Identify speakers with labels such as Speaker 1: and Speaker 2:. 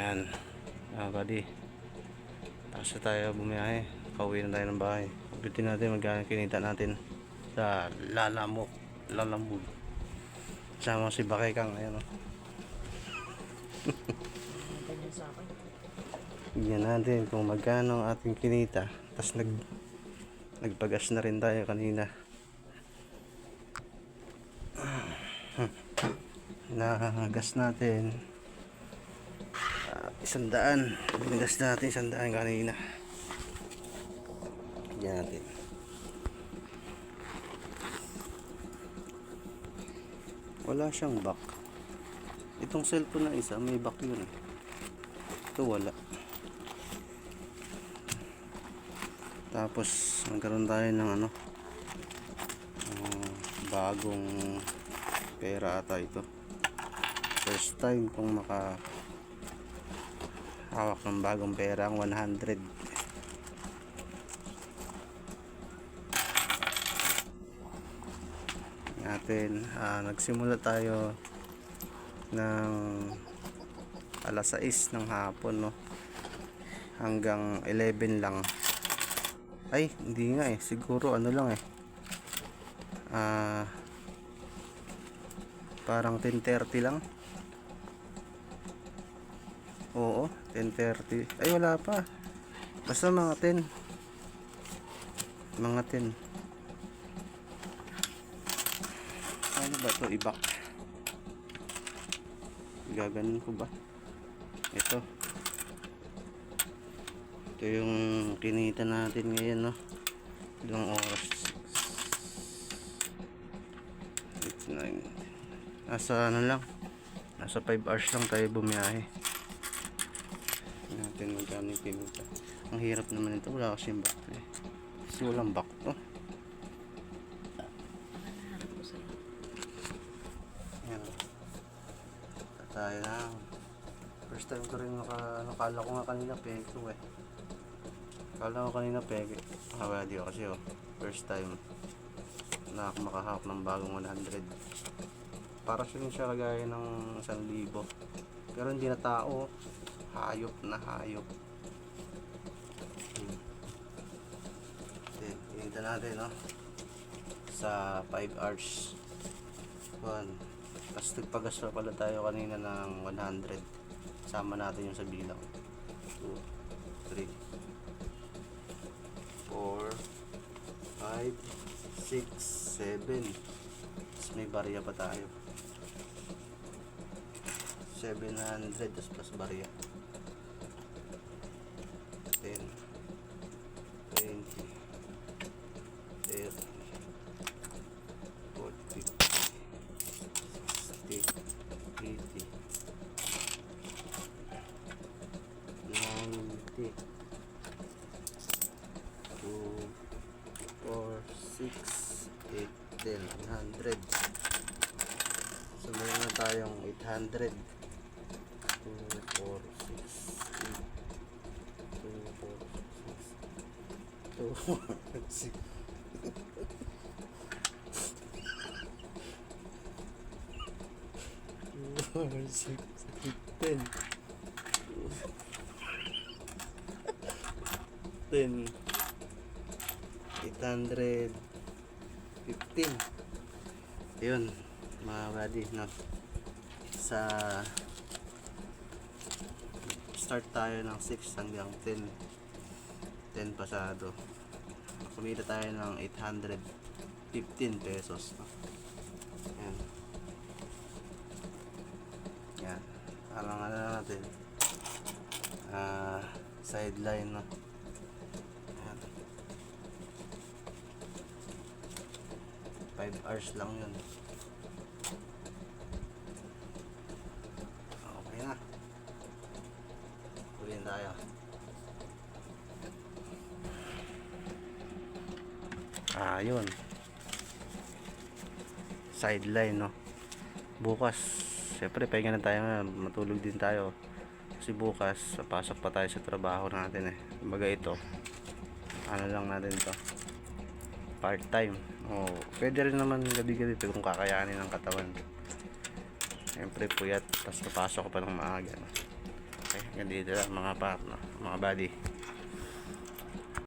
Speaker 1: Yan. Ah, buddy. Tapos na tayo bumiyahe. Pauwi na tayo ng bahay. Ulitin natin magkano kinita natin sa Lalamog. Lalamog. Sama si Bakay Kang. Ayan o.
Speaker 2: Akin.
Speaker 1: Tingnan natin kung magkano ang ating kinita. Tapos nag nagpagas na rin tayo kanina. Nagas natin. Isang daan. Binigas natin isang kanina. Tingnan natin. Wala siyang back. Itong cellphone na isa, may back yun eh. Ito wala. Tapos nagkaroon tayo ng ano ah, bagong pera ata ito. First time kong maka hawak ng bagong pera ang 100. natin. Ah, nagsimula tayo ng alas 6 ng hapon no? Hanggang 11 lang. Ay hindi nga eh. Siguro ano lang eh. Ah parang 10.30 lang oo 10.30 ay wala pa. Basta mga 10 mga 10 ano ba to ibak gaganon ko ba? Ito. Ito yung kinita natin ngayon no? Ilang oras. 6 9 nasa ano lang? Nasa 5 hours lang tayo bumiyahe natin magkano yung kinita ang hirap naman ito wala kasing back eh. kasi walang back to
Speaker 2: ko.
Speaker 1: Yan. Tayo lang. First time ko rin naka, nakala ko nga kanina peke ko eh. Kala ko kanina peke. Hawa di kasi oh. First time na ako makahawak ng bagong 100. Para siya siya kagaya ng 1,000. Pero hindi na tao. Hayop na hayop. Hmm. Okay, hinta natin no. Sa 5 hours. 1 tapos nagpagas pa pala tayo kanina ng 100 sama natin yung sa bilang 2 3 4 5 6 7 tapos may barya pa tayo 700 tapos plus barya 10 20 30 40 60, 80, 90, 2, 4, 6, 8, 10, 100. So meron na tayong 800. 2, 4, 6, 8, 2, 4, 6, 2, 4, 6. four, six, eight, ten. Ten. Eight hundred. Fifteen. Yun, mga buddy, no? Sa start tayo ng 6 hanggang 10. 10 pasado. Kumita tayo ng 815 pesos. No? Yan. Yan. Parang ano na natin. Ah, sideline no. Yan. 5 hours lang yun. Okay na. Uliin tayo. Ah, yun. Sideline, no? Bukas, syempre, pahinga na tayo nga. Matulog din tayo. Kasi bukas, pasok pa tayo sa trabaho natin eh. Baga ito, ano lang natin to part time. Oh, pwede rin naman gabi-gabi kung kakayanin ng katawan. Siyempre puyat, tapos papasok ka pa ng maaga. Okay, ganito lang mga partner, mga buddy.